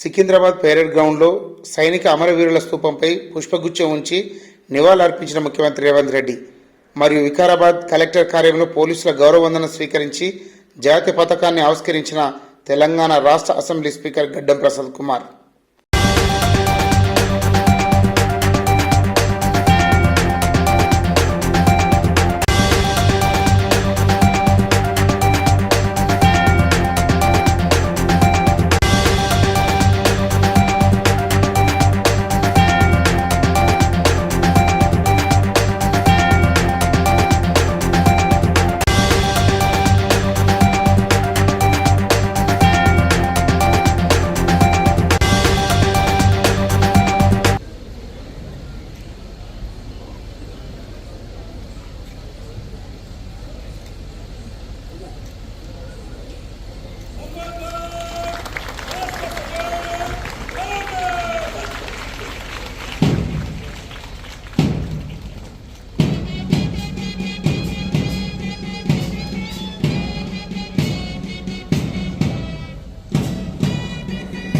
Secunderabad parade గ్రౌండ్లో సైనిక అమరవీరుల స్తూపంపై పుష్పగుచ్చం ఉంచి నివాళులర్పించిన ముఖ్యమంత్రి రేవంత్ రెడ్డి మరియు వికారాబాద్ కలెక్టర్ కార్యాలయంలో పోలీసుల గౌరవవందనం స్వీకరించి జాతీయ పథకాన్ని ఆవిష్కరించిన తెలంగాణ రాష్ట్ర అసెంబ్లీ స్పీకర్ గడ్డం ప్రసాద్ కుమార్.